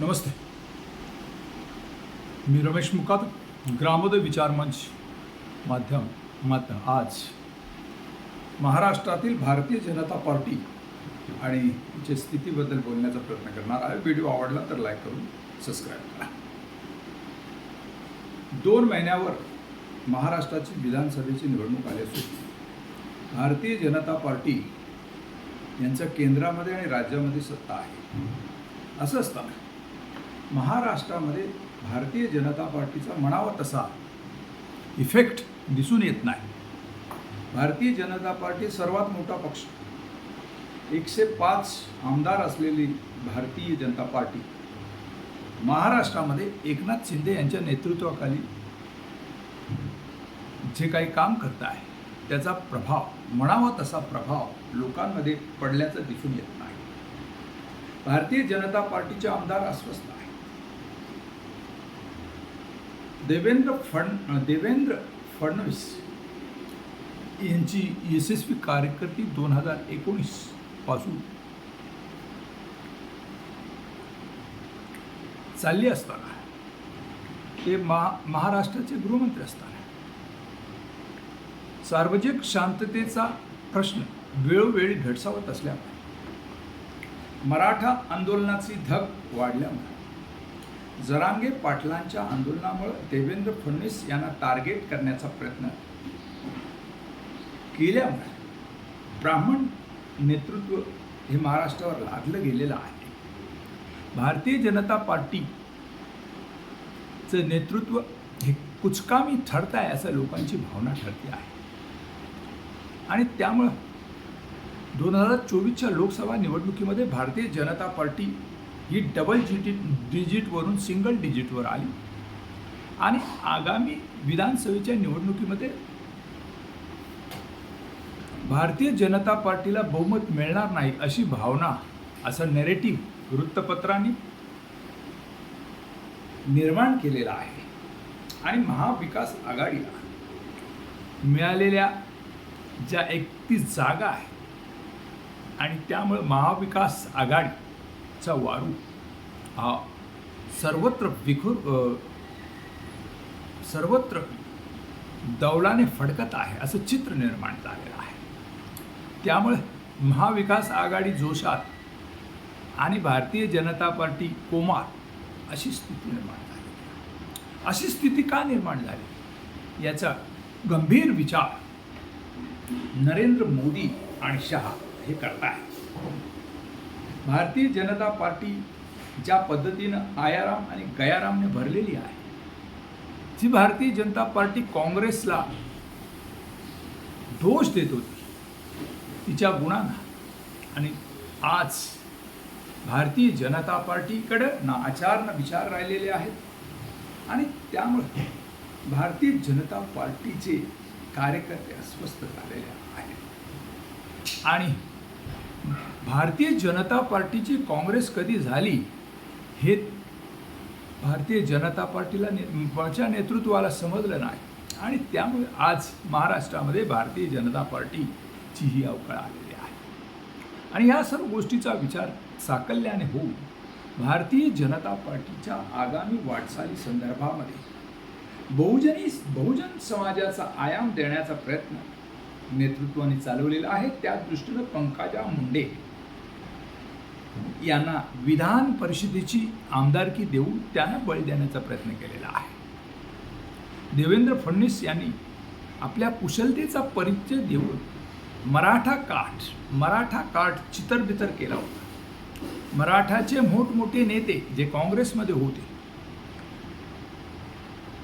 नमस्ते। मी रमेश मुकाद ग्रामोदय विचार मंच माध्यम मात्र आज महाराष्ट्रातील भारतीय जनता पार्टी आणि तिच्या स्थितीबद्दल बोलण्याचा प्रयत्न करणार आहे. व्हिडिओ आवडला तर लाईक करून सबस्क्राईब करा. दोन महिन्यावर महाराष्ट्राची विधानसभेची निवडणूक आली असून भारतीय जनता पार्टी यांचा केंद्रामध्ये आणि राज्यामध्ये सत्ता आहे. असं असताना महाराष्ट्रामध्ये भारतीय जनता पार्टीचा म्हणावा तसा इफेक्ट दिसून येत नाही. भारतीय जनता पार्टी सर्वात मोठा पक्ष. एकशे पाच आमदार असलेली भारतीय जनता पार्टी. महाराष्ट्रामध्ये एकनाथ शिंदे यांच्या नेतृत्वाखाली जे काही काम करत आहे त्याचा प्रभाव म्हणावा तसा प्रभाव लोकांमध्ये पडल्याचं दिसून येत नाही. भारतीय जनता पार्टीचे आमदार अस्वस्थ आहेत देवेंद्र फड देवेंद्र फडणवीस यांची यशस्वी कार्यकर्ती दोन हजार एकोणीसपासून चालली असताना ते महा महाराष्ट्राचे गृहमंत्री असताना सार्वजनिक शांततेचा प्रश्न वेळोवेळी भेडसावत असल्यामुळे मराठा आंदोलनाची धग वाढल्यामुळे जरांगे पाटलांच्या आंदोलनामुळे देवेंद्र फडणवीस यांना टार्गेट करण्याचा प्रयत्न केल्यामुळे ब्राह्मण नेतृत्व हे महाराष्ट्रावर लादलं गेलेलं आहे. भारतीय जनता पार्टीचं नेतृत्व हे कुचकामी ठरत आहे असं लोकांची भावना ठरते आहे. आणि त्यामुळं दोन हजार चोवीसच्या लोकसभा निवडणुकीमध्ये भारतीय जनता पार्टी ही डबल जिटी डिजिटवरून सिंगल डिजिटवर आली. आणि आगामी विधानसभेच्या निवडणुकीमध्ये भारतीय जनता पार्टीला बहुमत मिळणार नाही अशी भावना असं नेरेटिव्ह वृत्तपत्रांनी निर्माण केलेला आहे. आणि महाविकास आघाडीला मिळालेल्या ज्या एकतीस जागा आहेत आणि त्यामुळे महाविकास आघाडी आघाडीचा वारू. हा सर्वत्र विखुर सर्वत्र दौलाने फडकत आहे असं चित्र निर्माण झालेलं आहे. त्यामुळे महाविकास आघाडी जोशात आणि भारतीय जनता पार्टी कोमात अशी स्थिती निर्माण झाली. अशी स्थिती का निर्माण झाली? याचा गंभीर विचार नरेंद्र मोदी आणि शहा हे करताय भारतीय जनता पार्टी ज्या पद्धतीनं आयाराम आणि गयारामने भरलेली आहे जी भारतीय जनता पार्टी काँग्रेसला दोष देत होती तिच्या गुणांना. आणि आज भारतीय जनता पार्टीकडं ना आचार ना विचार राहिलेले आहेत. आणि त्यामुळे भारतीय जनता पार्टीचे कार्यकर्ते अस्वस्थ झालेले आहेत. आणि भारतीय जनता पार्टीची काँग्रेस कधी झाली हे भारतीय जनता पार्टीला ने नेतृत्वाला समजलं नाही. आणि त्यामुळे आज महाराष्ट्रामध्ये भारतीय जनता पार्टीची ही अवकळ आलेली आहे. आणि ह्या सर्व गोष्टीचा विचार साकल्याने होऊन भारतीय जनता पार्टीच्या आगामी वाटचाली संदर्भामध्ये बहुजनी बहुजन समाजाचा आयाम देण्याचा प्रयत्न नेतृत्वाने चालवलेलं आहे. त्या दृष्टीनं पंकजा मुंडे यांना विधान परिषदेची आमदारकी देऊन त्यांना बळी देण्याचा प्रयत्न केलेला आहे. देवेंद्र फडणवीस यांनी आपल्या कुशलतेचा परिचय देऊन मराठा काठ मराठा काठ चितरबितर केला होता. मराठाचे मोठमोठे नेते जे काँग्रेसमध्ये होते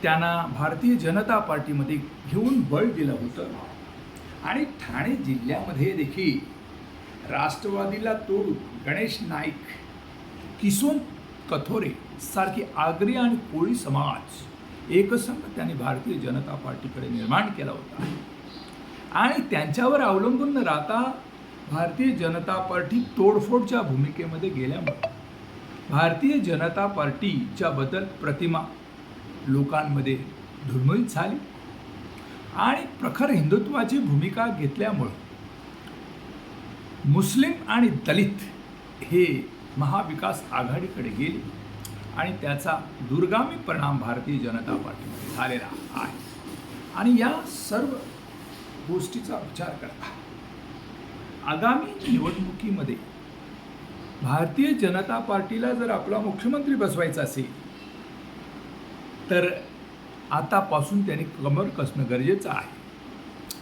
त्यांना भारतीय जनता पार्टीमध्ये घेऊन बळ दिलं होतं. आणि ठाणे जिल्ह्यामध्ये देखील राष्ट्रवादीला तोडून गणेश नाईक किसोन कथोरे सारखी आगरी आणि कोळी समाज एकसंघ त्यांनी भारतीय जनता पार्टीकडे निर्माण केला होता. आणि त्यांच्यावर अवलंबून न राहता भारतीय जनता पार्टी तोडफोडच्या भूमिकेमध्ये गेल्यामुळे भारतीय जनता पार्टीच्या बदल प्रतिमा लोकांमध्ये धुळमुळीत झाली. आणि प्रखर हिंदुत्वाची भूमिका घेतल्यामुळं मुस्लिम आणि दलित हे महाविकास आघाडीकडे गेले आणि त्याचा दुर्गामी परिणाम भारतीय जनता पार्टीमध्ये झालेला आहे. आणि या सर्व गोष्टीचा विचार करता आगामी निवडणुकीमध्ये भारतीय जनता पार्टीला जर आपला मुख्यमंत्री बसवायचा असेल तर आतापासून त्याने कमर कसणं गरजेचं आहे.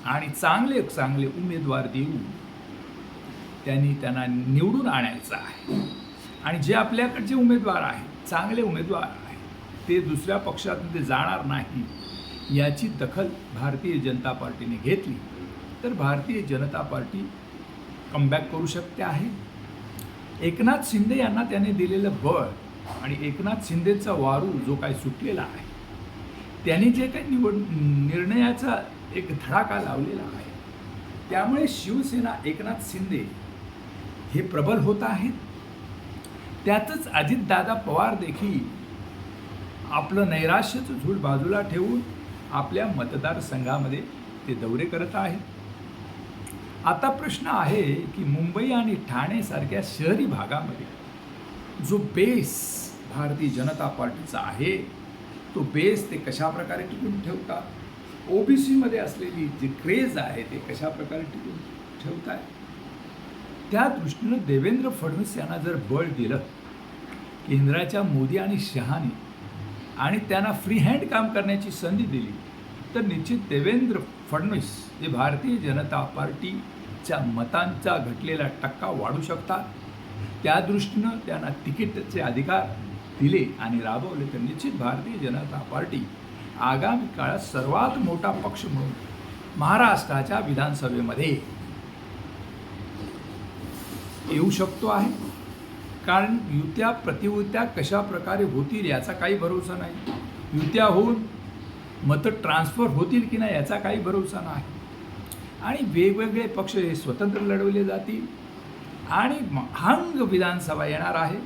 आणि चांगले चांगले उमेदवार देऊन त्यांनी त्यांना निवडून आणायचं आहे. आणि जे आपल्याकडचे उमेदवार आहेत चांगले उमेदवार आहेत ते दुसऱ्या पक्षामध्ये जाणार नाही याची दखल भारतीय जनता पार्टीने घेतली. तर भारतीय जनता पार्टी कमबॅक करू शकते आहे. एकनाथ शिंदे यांना त्याने दिलेलं बळ आणि एकनाथ शिंदेचा वारू जो काही सुटलेला आहे त्यांनी जे काही निवड निर्णयाचा एक धडाका लावलेला आहे त्यामुळे शिवसेना एकनाथ शिंदे हे प्रबल होत आहेत. त्यातच अजितदादा पवार देखील आपलं नैराश्याचं झूड बाजूला ठेवून आपल्या मतदारसंघामध्ये ते दौरे करत आहेत. आता प्रश्न आहे की मुंबई आणि ठाणेसारख्या शहरी भागामध्ये जो बेस भारतीय जनता पार्टीचा आहे तो बेस ते कशाप्रकारे टिकून ठेवतात ओबीसीमध्ये असलेली जी क्रेज आहे ते कशा प्रकारे टिकून ठेवत आहे त्या दृष्टीनं देवेंद्र फडणवीस यांना जर बळ दिलं केंद्राच्या मोदी आणि शहाने आणि त्यांना फ्री हँड काम करण्याची संधी दिली तर निश्चित देवेंद्र फडणवीस हे भारतीय जनता पार्टीच्या मतांचा घटलेला टक्का वाढू शकतात. त्या दृष्टीनं त्यांना तिकीटचे अधिकार दिले आणि राबवले तर निश्चित भारतीय जनता पार्टी आगामी काळात सर्वात मोठा पक्ष म्हणून महाराष्ट्राच्या विधानसभेमध्ये येऊ शकतो आहे. कारण युत्या प्रतियुत्या कशा प्रकारे होतील याचा काही भरोसा नाही. युत्या होऊन मतं ट्रान्सफर होतील की नाही याचा काही भरोसा नाही. आणि वेगवेगळे पक्ष हे स्वतंत्र लढवले जातील. आणि महांग विधानसभा येणार आहे.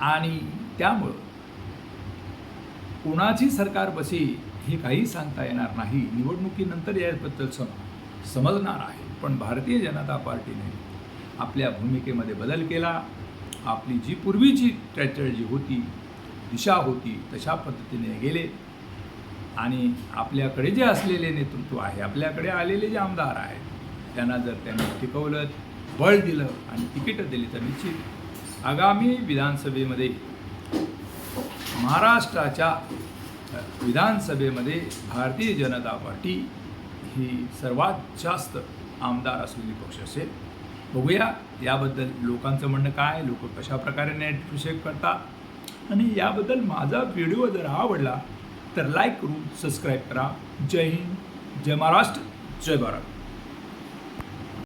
आणि त्यामुळं कोणाची सरकार बसेल हे काही सांगता येणार नाही. निवडणुकीनंतर याबद्दल सम समजणार आहे. पण भारतीय जनता पार्टीने आपल्या भूमिकेमध्ये बदल केला. आपली जी पूर्वीची स्ट्रॅटर्जी होती दिशा होती तशा पद्धतीने गेले. आणि आपल्याकडे जे असलेले नेतृत्व आहे आपल्याकडे आलेले जे आमदार आहेत त्यांना जर त्यांनी टिकवलं बळ दिलं आणि तिकीटं दिली तर निश्चित आगामी विधानसभेमध्ये महाराष्ट्राच्या विधानसभेमध्ये भारतीय जनता पार्टी ही सर्वात जास्त आमदार असलेली पक्ष असेल. बघूया याबद्दल लोकांचं म्हणणं काय लोक कशा प्रकारे करतात आणि याबद्दल माझा व्हिडिओ जर आवडला तर लाईक करून सबस्क्राईब करा. जय हिंद जय महाराष्ट्र जय भारत.